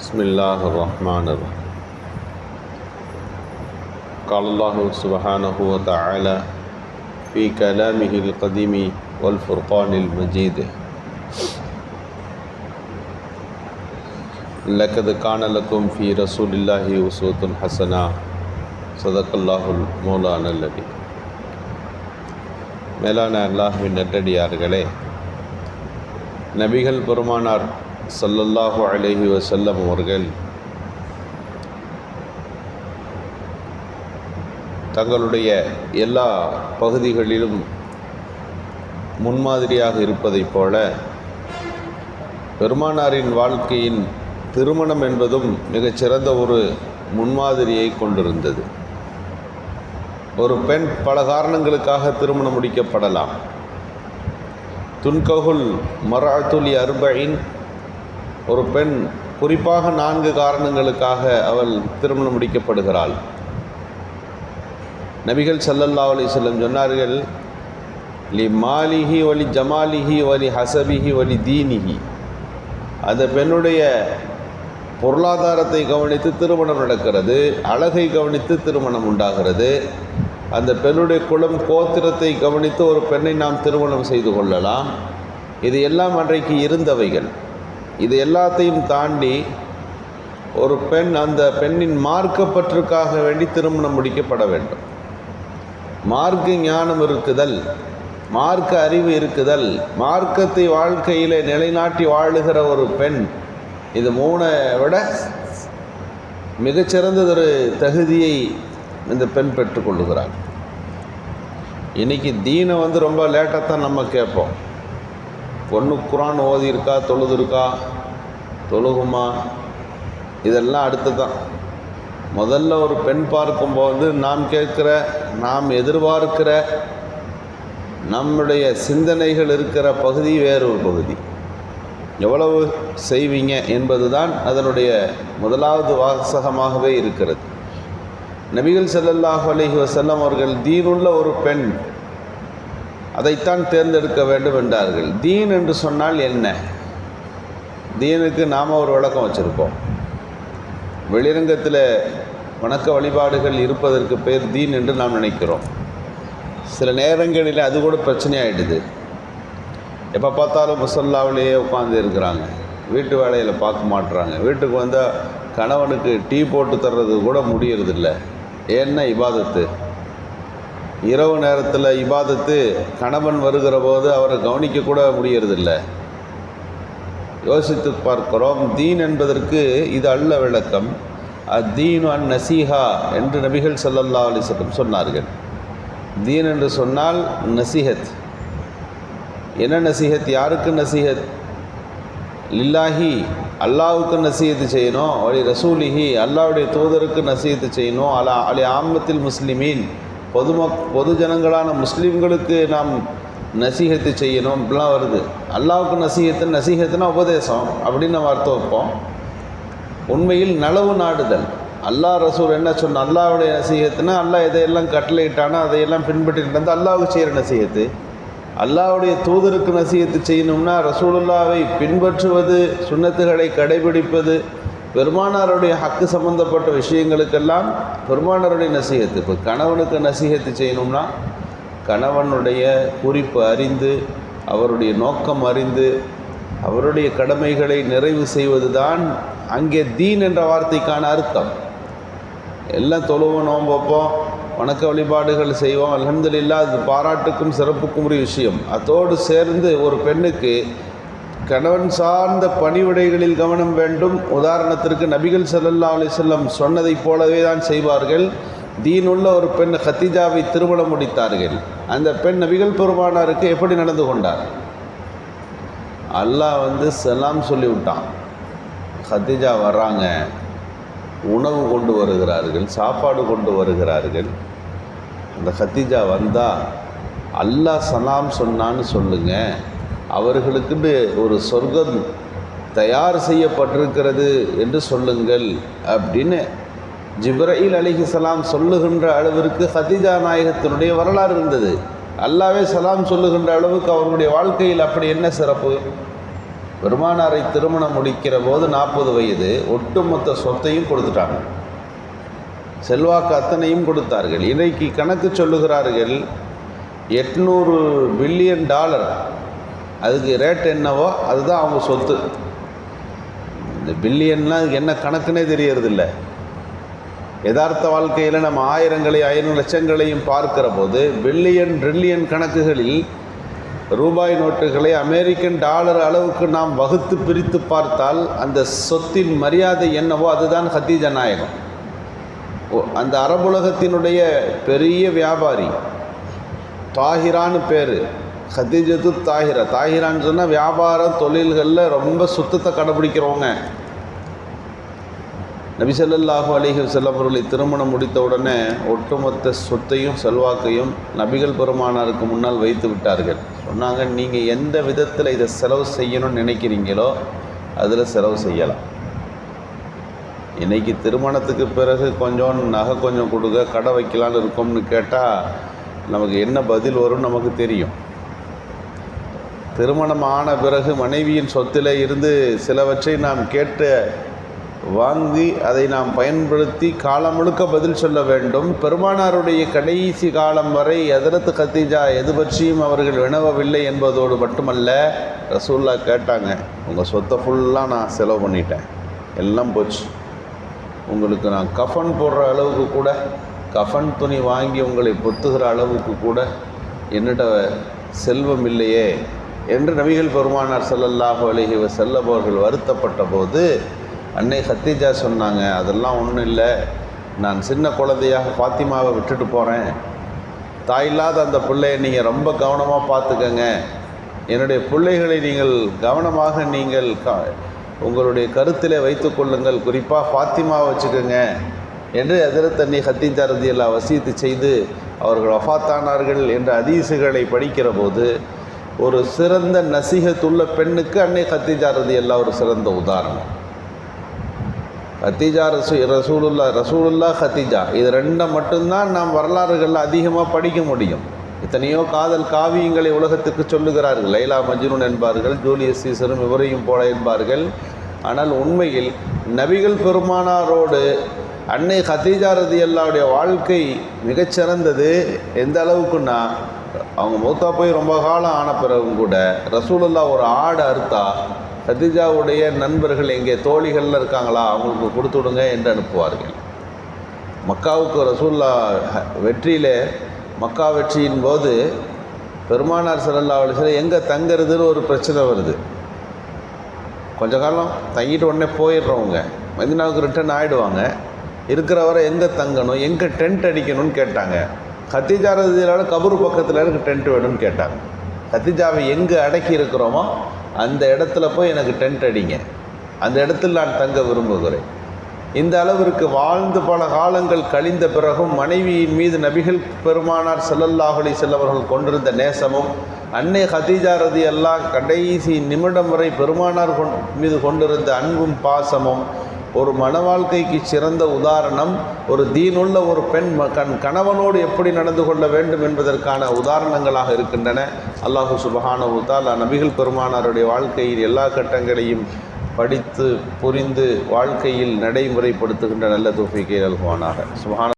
بسم الله الرحمن الرحيم قال الله سبحانه وتعالى في كلامه القديم والفرقان المجيد لقد كان لكم في رسول الله أسوة حسنة صدق الله المولانا الذي மேலான அல்லாஹுவின் நெட்டடியார்களே நபிகள் பெருமானார் சல்லல்லாஹு அலைஹி வசல்லம் அவர்கள் தங்களுடைய எல்லா பகுதிகளிலும் முன்மாதிரியாக இருப்பதைப் போல பெருமானாரின் வாழ்க்கையின் திருமணம் என்பதும் மிகச்சிறந்த ஒரு முன்மாதிரியை கொண்டிருந்தது. ஒரு பெண் பல காரணங்களுக்காக திருமணம் முடிக்கப்படலாம். துன்ககுல் மராத்துலி அர்பைன் ஒரு பெண் குறிப்பாக நான்கு காரணங்களுக்காக அவள் திருமணம் முடிக்கப்படுகிறாள். நபிகள் சல்லல்லா அலி செல்லம் சொன்னார்கள் லி மாலிஹி வலி ஜமாலிஹி வலி ஹசபிஹி வலி தீனிஹி. அந்த பெண்ணுடைய பொருளாதாரத்தை கவனித்து திருமணம் நடக்கிறது அழகை கவனித்து திருமணம் உண்டாகிறது. அந்த பெண்ணுடைய குலம் கோத்திரத்தை கவனித்து ஒரு பெண்ணை நாம் திருமணம் செய்து கொள்ளலாம். இது எல்லாம் அன்றைக்கு இருந்தவைகள். இது எல்லாத்தையும் தாண்டி ஒரு பெண் அந்த பெண்ணின் மார்க்கப்பற்றுக்காக வேண்டி திருமணம் முடிக்கப்பட வேண்டும். மார்க்க ஞானம் இருக்குதல் மார்க்க அறிவு இருக்குதல் மார்க்கத்தை வாழ்க்கையில் நிலைநாட்டி வாழுகிற ஒரு பெண் இது மூணை விட மிகச்சிறந்ததொரு தகுதியை இந்த பெண் பெற்றுக்கொள்ளுகிறாள் இன்றைக்கி தீனை வந்து ரொம்ப லேட்டாக தான் நம்ம கேட்போம். பொண்ணு குரான் ஓதி இருக்கா தொழுது இருக்கா தொழுகுமா? இதெல்லாம் அடுத்து தான் முதல்ல ஒரு பெண் பார்க்கும்போது நாம் கேட்குற நாம் எதிர்பார்க்கிற நம்முடைய சிந்தனைகள் இருக்கிற பகுதி வேறு ஒரு பகுதி. எவ்வளவு செய்வீங்க என்பது தான் அதனுடைய முதலாவது வாசகமாகவே இருக்கிறது. நபிகள் செல்லல்லாஹ் அலைஹி வசல்லம் அவர்கள் தீனுள்ள ஒரு பெண் அதைத்தான் தேர்ந்தெடுக்க வேண்டும் என்றார்கள். தீன் என்று சொன்னால் என்ன? தீனுக்கு நாம் ஒரு விளக்கம் வச்சுருப்போம். வெளிரங்கத்தில் வணக்க வழிபாடுகள் இருப்பதற்கு பேர் தீன் என்று நாம் நினைக்கிறோம். சில நேரங்களில் அது கூட பிரச்சனையாயிடுது. எப்போ பார்த்தாலும் முசல்லாவிலேயே உட்காந்து இருக்கிறாங்க. வீட்டு வேலையில் பார்க்க மாட்டுறாங்க வீட்டுக்கு வந்தால் கணவனுக்கு டீ போட்டு தர்றது கூட முடியறதில்ல. ஏன்னா இபாதத்து. இரவு நேரத்தில் இபாதத்து கணவன் வருகிற போது அவரை கவனிக்கக்கூட முடியறதில்ல. யோசித்து பார்க்கிறோம் தீன் என்பதற்கு இது அல்ல விளக்கம். அத்தீன் அன் நசீஹா என்று நபிகள் சல்லல்லா அலைஹி சொன்னார்கள். தீன் என்று சொன்னால் நசிஹத். என்ன நசீஹத்? யாருக்கு நசீஹத்? லில்லாஹி அல்லாவுக்கு நசீகத்து செய்யணும். அலி ரசூலிஹி அல்லாவுடைய தூதருக்கு நசீகத்து செய்யணும். அலா அலி ஆமத்தில் முஸ்லிமீன். பொதுமக் பொது ஜனங்களான முஸ்லீம்களுக்கு நாம் நசீகத்து செய்யணும் இப்படிலாம் வருது. அல்லாவுக்கு நசீகத்து நசீகத்துனா உபதேசம் அப்படின்னு நம்ம அர்த்தம் வைப்போம். உண்மையில் நலவு நாடுதல். அல்லாஹ் ரசூல் என்ன சொன்ன அல்லாவுடைய நசீகத்துனா அல்லாஹ் எதையெல்லாம் கட்டளையிட்டானோ அதையெல்லாம் பின்பற்றி நடந்து அல்லாவுக்கு செய்கிற நசீகத்து அல்லாவுடைய தூதருக்கு நசீகத்து செய்யணும்னா ரசூலுல்லாவை பின்பற்றுவது சுண்ணத்துகளை கடைபிடிப்பது பெருமானாருடைய ஹக்கு சம்பந்தப்பட்ட விஷயங்களுக்கெல்லாம் பெருமானாருடைய நசிகத்து. இப்போ கணவனுக்கு நசிகத்து செய்யணும்னா கணவனுடைய குறிப்பு அறிந்து அவருடைய நோக்கம் அறிந்து அவருடைய கடமைகளை நிறைவு செய்வது தான் அங்கே தீன் என்ற வார்த்தைக்கான அர்த்தம். எல்லாம் தொழுவோம் நோம்பப்போம் வணக்க வழிபாடுகள் செய்வோம். அலமதுல்லா அது பாராட்டுக்கும் சிறப்புக்கும் உரிய விஷயம். அதோடு சேர்ந்து ஒரு பெண்ணுக்கு கணவன் சார்ந்த பணிவிடைகளில் கவனம் வேண்டும். உதாரணத்திற்கு நபிகள் சல்லல்லா அலிசல்லம் சொன்னதைப் போலவே தான் செய்வார்கள். தீனுள்ள ஒரு பெண் ஹத்திஜாவை திருமணம் முடித்தார்கள். அந்த பெண் நபிகள் பெருமானாருக்கு எப்படி நடந்து கொண்டார்? அல்லாஹ் வந்து செல்லாம் சொல்லிவிட்டான். ஹத்திஜா வர்றாங்க. உணவு கொண்டு வருகிறார்கள் சாப்பாடு கொண்டு வருகிறார்கள். அந்த ஹத்திஜா வந்தால் அல்லாஹ் சலாம் சொன்னான்னு சொல்லுங்கள் அவர்களுக்குன்னு ஒரு சொர்க்கம் தயார் செய்யப்பட்டிருக்கிறது என்று சொல்லுங்கள் அப்படின்னு ஜிப்ரயில் அலிஹிசலாம் சொல்லுகின்ற அளவிற்கு ஹதிஜா நாயகத்தினுடைய வரலாறு இருந்தது. அல்லாவே சலாம் சொல்லுகின்ற அளவுக்கு அவர்களுடைய வாழ்க்கையில் அப்படி என்ன சிறப்பு? பெருமானாரை திருமணம் முடிக்கிற போது நாற்பது வயது ஒட்டுமொத்த சொத்தையும் கொடுத்துட்டாங்க. செல்வாக்கு அத்தனையும் கொடுத்தார்கள். இன்றைக்கு கணக்கு சொல்லுகிறார்கள் எட்நூறு பில்லியன் டாலர் அதுக்கு ரேட் என்னவோ அதுதான் அவங்க சொத்து. இந்த பில்லியன்லாம் அதுக்கு என்ன கணக்குன்னே தெரியறதில்ல. யதார்த்த வாழ்க்கையில் நம்ம ஆயிரங்களை ஐநூறு லட்சங்களையும் பார்க்கிற போது பில்லியன் ட்ரில்லியன் கணக்குகளில் ரூபாய் நோட்டுகளை அமெரிக்கன் டாலர் அளவுக்கு நாம் வகுத்து பிரித்து பார்த்தால் அந்த சொத்தின் மரியாதை என்னவோ அதுதான் ஹத்தீஜ நாயகம். அந்த அரபுலகத்தினுடைய பெரிய வியாபாரி தாகிரான்னு பேர். ஹதீஜத்து தாஹிரா. தாஹிரான்னு சொன்னால் வியாபார தொழில்களில் ரொம்ப சுத்தத்தை கடைபிடிக்கிறவங்க. நபிசல்லாஹு அலிஹி அலைஹி திருமணம் முடித்த உடனே ஒட்டுமொத்த சொத்தையும் செல்வாக்கையும் நபிகள் பெருமானாருக்கு முன்னால் வைத்து விட்டார்கள். சொன்னாங்க நீங்கள் எந்த விதத்தில் இதை செலவு செய்யணும்னு நினைக்கிறீங்களோ அதில் செலவு செய்யலாம். இன்றைக்கி திருமணத்துக்கு பிறகு கொஞ்சம் நகை கொஞ்சம் கொடுக்க கடை வைக்கலான்னு இருக்கோம்னு கேட்டால் நமக்கு என்ன பதில் வரும்னு நமக்கு தெரியும். திருமணம் ஆன பிறகு மனைவியின் சொத்தில் இருந்து சிலவற்றை நாம் கேட்டு வாங்கி அதை நாம் பயன்படுத்தி காலம் முழுக்க பதில் சொல்ல வேண்டும். பெருமானாருடைய கடைசி காலம் வரை எதரத்து கத்தீஜா எது பற்றியும் அவர்கள் வினவவில்லை என்பதோடு மட்டுமல்ல ரசூல்லா கேட்டாங்க உங்கள் சொத்தை ஃபுல்லாக நான் செலவு பண்ணிட்டேன். எல்லாம் போச்சு. உங்களுக்கு நான் கஃபன் போடுற அளவுக்கு கூட கஃபன் துணி வாங்கி உங்களை பொத்துகிற அளவுக்கு கூட என்னிட செல்வம் இல்லையே. என்று நபிகள் பெருமானார் ஸல்லல்லாஹு அலைஹி செல்லபவர்கள் அவர்கள் வருத்தப்பட்ட போது அன்னை ஹத்தீஜா சொன்னாங்க அதெல்லாம் ஒன்றும் இல்லை. நான் சின்ன குழந்தையாக ஃபாத்திமாவை விட்டுட்டு போகிறேன் தாயில்லாத அந்த பிள்ளையை நீங்கள் ரொம்ப கவனமாக பார்த்துக்கங்க. என்னுடைய பிள்ளைகளை நீங்கள் கவனமாக நீங்கள் க உங்களுடைய கருத்திலே வைத்து கொள்ளுங்கள். குறிப்பாக ஃபாத்திமா வச்சுக்கோங்க. என்று எதிரத்தண்ணி ஹத்தீஜா ரதியல்லா வசியத்து செய்து அவர்கள் வஃபாத்தானார்கள் என்ற அதீசுகளை படிக்கிற போது ஒரு சிறந்த நசீகத்துள்ள பெண்ணுக்கு அன்னை கத்திஜா ரதி எல்லாம் ஒரு சிறந்த உதாரணம். கத்திஜா ரசூ ரசூலுல்லா ரசூலுல்லா ஹத்தீஜா இது ரெண்டை மட்டும்தான் நாம் வரலாறுகளில் அதிகமாக படிக்க முடியும். எத்தனையோ காதல் காவியங்களை உலகத்துக்கு சொல்லுகிறார்கள். லைலா மஜ்னூன் என்பார்கள் ஜூலியஸ் சீசரும் இவரையும் போல என்பார்கள். ஆனால் உண்மையில் நபிகள் பெருமானாரோடு அன்னை ஹத்தீஜா ரதி அல்லாவுடைய வாழ்க்கை மிகச்சிறந்தது. எந்த அளவுக்குன்னா அவங்க மூத்தா போய் ரொம்ப காலம் ஆன பிறகும் கூட ரசூலுல்லா ஒரு ஆடு அறுத்தா சதிஜாவுடைய நண்பர்கள் எங்கே தோழிகளில் இருக்காங்களா? அவங்களுக்கு கொடுத்து விடுங்க என்று அனுப்புவார்கள். மக்காவுக்கு ரசூல்லா வெற்றியில் வெற்றியிலே மக்கா வெற்றியின் போது பெருமானார் ஸல்லல்லாஹு அலைஹி எங்கே தங்குறதுன்னு ஒரு பிரச்சனை வருது. கொஞ்ச காலம் தங்கிட்டு உடனே போயிடுறவங்க மதினாவுக்கு ரிட்டர்ன் ஆகிடுவாங்க இருக்கிறவரை எங்கே தங்கணும் எங்கே டென்ட் அடிக்கணும்னு கேட்டாங்க. கத்திஜா ரதியால கபூர் பக்கத்தில் எனக்கு டென்ட் வேணும்னு கேட்டாங்க. கத்திஜாவை எங்கே அடக்கி இருக்கிறோமோ அந்த இடத்துல போய் எனக்கு டென்ட் அடிங்க. அந்த இடத்தில் நான் தங்க விரும்புகிறேன். இந்த அளவிற்கு வாழ்ந்து பல காலங்கள் கழிந்த பிறகும் மனைவியின் மீது நபிகள் பெருமானார் செல்லல்லாஹலி செல்லவர்கள் கொண்டிருந்த நேசமும் அன்னை ஹதீஜா ரதி எல்லாம் கடைசி நிமிடம் வரை பெருமானார் கொண் மீது கொண்டிருந்த அன்பும் பாசமும் ஒரு மன வாழ்க்கைக்கு சிறந்த உதாரணம் ஒரு தீனுள்ள ஒரு பெண் ம- கண் கணவனோடு எப்படி நடந்து கொள்ள வேண்டும் என்பதற்கான உதாரணங்களாக இருக்கின்றன. அல்லாஹு சுபஹானஹு தஆலா நபிகள் பெருமானாருடைய வாழ்க்கையில் எல்லா கட்டங்களையும் படித்து புரிந்து வாழ்க்கையில் நடைமுறைப்படுத்துகின்ற நல்ல தொகைக்கு அல்குவானாக. சுபஹான